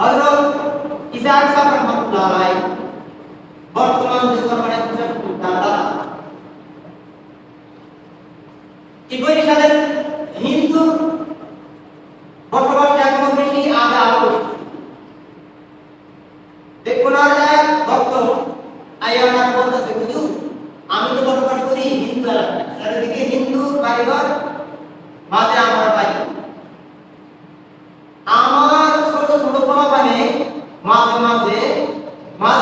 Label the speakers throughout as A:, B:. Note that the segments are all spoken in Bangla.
A: হযরত ইসাক সাহেব রহমাতুল্লাহ আলাইহি বর্তমান যে সরকারের দাদা, এই বরিশালের হিন্দু বসবাস এখনও বেশি আগে দেখুন আর এক ভক্ত আইয়া আমার বলতেছে, হুজুর, আমি তো বসবাস করি হিন্দু এলাকায়। চারিদিকে হিন্দু বাড়িঘর, মাঝে আমার বাড়ি আমার ছোট ছোট পোলাপানে মাঝে মাঝে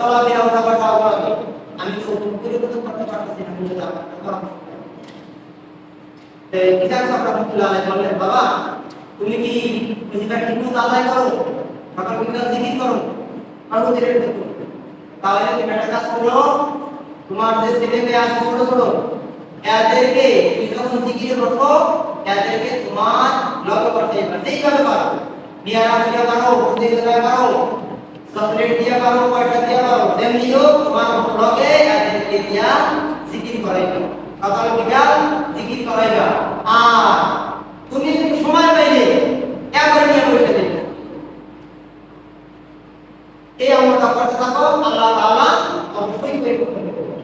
A: চলাফেরা ওঠা বসা বলো আমি তো পরিবর্তন করতে পারতেছি না বুঝে যাব কিতাব সাহেব রহমতুল্লাহ আলাইহি বললেন, বাবা, তুমি কি বেশিরভাগ ঠিক আদায় করো? সকাল বিকাল জিকির করো? আরও ধীরে ধীরে তাহলে তুমি একটা কাজ করো, তোমার যে ছেলে মেয়ে আছে ছোট ছোট, এদেরকে তুমি যখন জিকিরে বসো এদেরকে তোমার লক্ষ্য করতে হবে যেইভাবে পারো। নিয়ারা দিয়ে পারো বুদ্ধি পারো চকলেট দিয়ে পারো পয়সা দিয়ে পারো তেমনিও তোমার লগে এদেরকে দিয়া জিকির করাইবে সকাল বিকাল জিকির করাইবা আর তুমি সময় পাইলে একবার নিয়ে বসে দেবে এই আমলটা করতে থাকো আল্লাহ তাআলা অবশ্যই পরিবর্তন করবে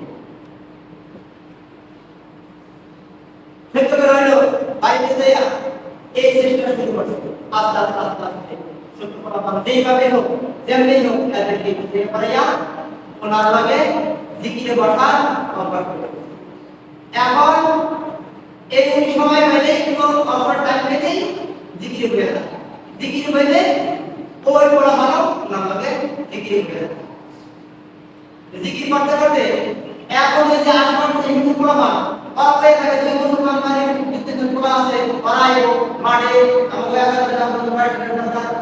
A: ক্ষেত্রে রইল বাড়িতে যাইয়া এই চেষ্টা শুরু করছে আস্তে আস্তে আস্তে আস্তে যেইভাবে হোক, যেমনি হোক, তাদেরকে বুঝে পারাইয়া ওনার লাগে জিকিরে বসার অভ্যাস এখন এই সময় পেলেই কোনো অফার টাইম পেলেই জিকিরে হয়ে যায় জিকিরে হইলে ওই পড়া ভালো ওনার লাগে জিকিরে হয়ে যায় জিকির করতে করতে এখন যে আশপাশ যে হিন্দু পোলাপা অল্পে থাকে যে মুসলমান মানে বিদ্যুৎ পোলা আছে, ওরাই মাঠে, আমাকে এলাকাতে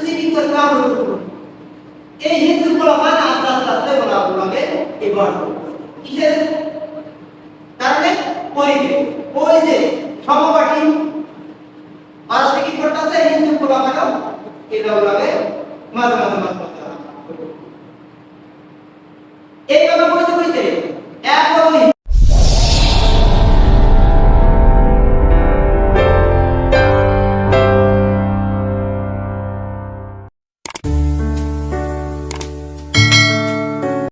A: তো জিকির করতে আমরা এই হিন্দু মানে আস্তে আস্তে আস্তে বলা বলাকে এবার কিসের? কারণে পরিবে ওই যে সমবাটি জিকির করতেছে? হিন্দু বানাও এটা বলাকে মাঝে